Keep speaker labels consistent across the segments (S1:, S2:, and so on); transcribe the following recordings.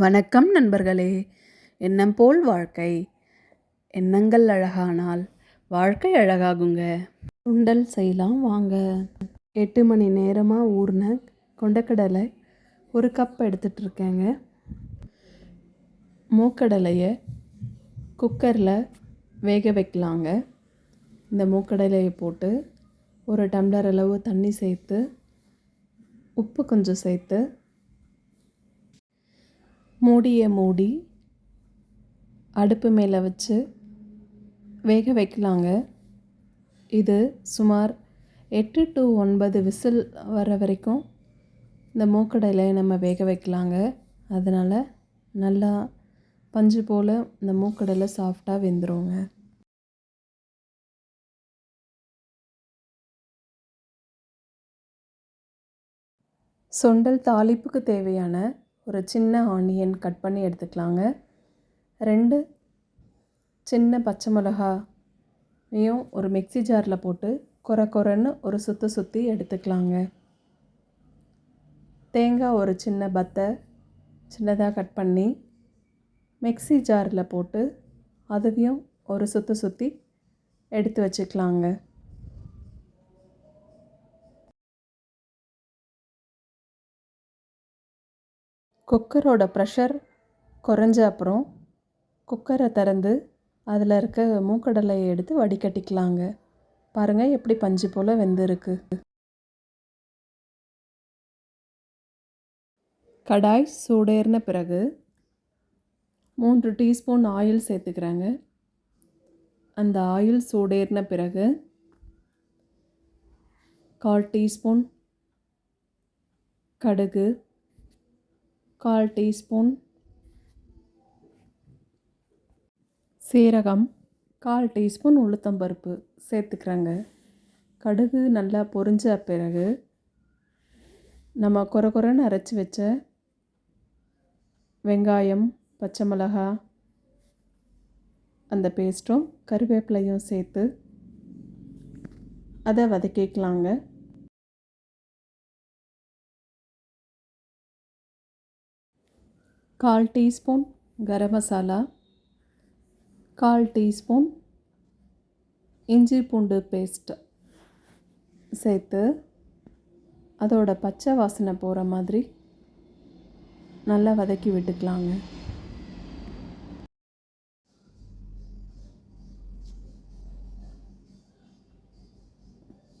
S1: வணக்கம் நண்பர்களே. எண்ணம் போல் வாழ்க்கை. எண்ணங்கள் அழகானால் வாழ்க்கை அழகாகுங்க. சுண்டல் செய்யலாம் வாங்க. எட்டு மணி நேரமாக ஊறின கொண்டக்கடலை ஒரு கப் எடுத்துகிட்டு இருக்கேங்க. மூக்கடலையை குக்கரில் வேக வைக்கலாங்க. இந்த மூக்கடலையை போட்டு ஒரு டம்ளர் அளவு தண்ணி சேர்த்து உப்பு கொஞ்சம் சேர்த்து மூடியை மூடி அடுப்பு மேலே வச்சு வேக வைக்கலாங்க. இது சுமார் எட்டு டு ஒன்பது விசில் வர வரைக்கும் இந்த மூக்கடையில் நம்ம வேக வைக்கலாங்க. அதனால் நல்லா பஞ்சு போல் இந்த மூக்கடலை சாஃப்டாக வெந்துருங்க. சுண்டல் தாளிப்புக்கு தேவையான ஒரு சின்ன ஆனியன் கட் பண்ணி எடுத்துக்கலாங்க. ரெண்டு சின்ன பச்சை மிளகாயும் ஒரு மிக்சி ஜாரில் போட்டு குறை குறைன்னு ஒரு சுற்றி சுற்றி எடுத்துக்கலாங்க. தேங்காய் ஒரு சின்ன பத்தை சின்னதாக கட் பண்ணி மிக்சி ஜாரில் போட்டு அதையும் ஒரு சுற்றி சுற்றி எடுத்து வச்சுக்கலாங்க. குக்கரோட ப்ரெஷர் குறைஞ்ச அப்புறம் குக்கரை திறந்து அதில் இருக்க மூக்கடலையை எடுத்து வடிகட்டிக்கலாங்க. பாருங்கள் எப்படி பஞ்சு போல் வெந்திருக்கு. கடாய் சூடேறின பிறகு மூன்று டீஸ்பூன் ஆயில் சேர்த்துக்கிறாங்க. அந்த ஆயில் சூடேறின பிறகு கால் டீஸ்பூன் கடுகு கால் டீஸ்பூன். சீரகம் கால் டீஸ்பூன் உளுத்தம்பருப்பு சேர்த்துக்கிறேங்க. கடுகு நல்லா பொரிஞ்ச பிறகு நம்ம குறை குறைன்னு அரைச்சி வச்ச வெங்காயம் பச்சை மிளகா அந்த பேஸ்ட்டும் கருவேப்பிலையும் சேர்த்து அதை வதக்கிக்கலாங்க. கால் டீஸ்பூன் கரம் மசாலா கால் டீஸ்பூன் இஞ்சி பூண்டு பேஸ்ட் சேர்த்து அதோட பச்சை வாசனை போகிற மாதிரி நல்லா வதக்கி விட்டுக்கலாங்க.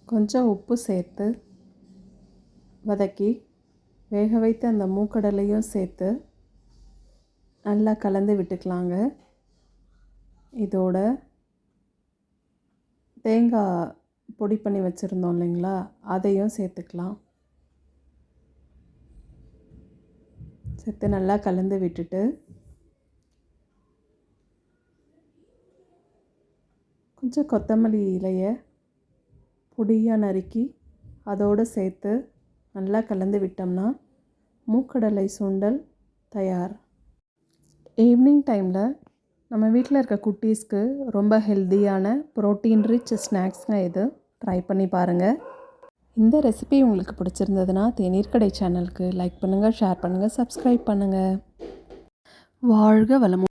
S1: கொஞ்சம் உப்பு சேர்த்து வதக்கி வேக வைத்த அந்த மூக்கடலையும் சேர்த்து நல்லா கலந்து விட்டுக்கலாங்க. இதோட தேங்காய் பொடி பண்ணி வச்சுருந்தோம் இல்லைங்களா? அதையும் சேர்த்துக்கலாம். சேர்த்து நல்லா கலந்து விட்டுட்டு கொஞ்சம் கொத்தமல்லி இலையை பொடியாக நறுக்கி அதோடு சேர்த்து நல்லா கலந்து விட்டோம்னா மூக்கடலை சுண்டல் தயார். ஈவினிங் டைமில் நம்ம வீட்டில் இருக்க குட்டீஸ்க்கு ரொம்ப ஹெல்த்தியான ப்ரோட்டீன் ரிச் ஸ்நாக்ஸ்ங்க இது. ட்ரை பண்ணி பாருங்கள் இந்த ரெசிபி உங்களுக்கு பிடிச்சிருந்ததுன்னா தேநீர் கடை சேனலுக்கு லைக் பண்ணுங்கள் ஷேர் பண்ணுங்கள் சப்ஸ்கிரைப் பண்ணுங்கள் வாழ்க வளமும்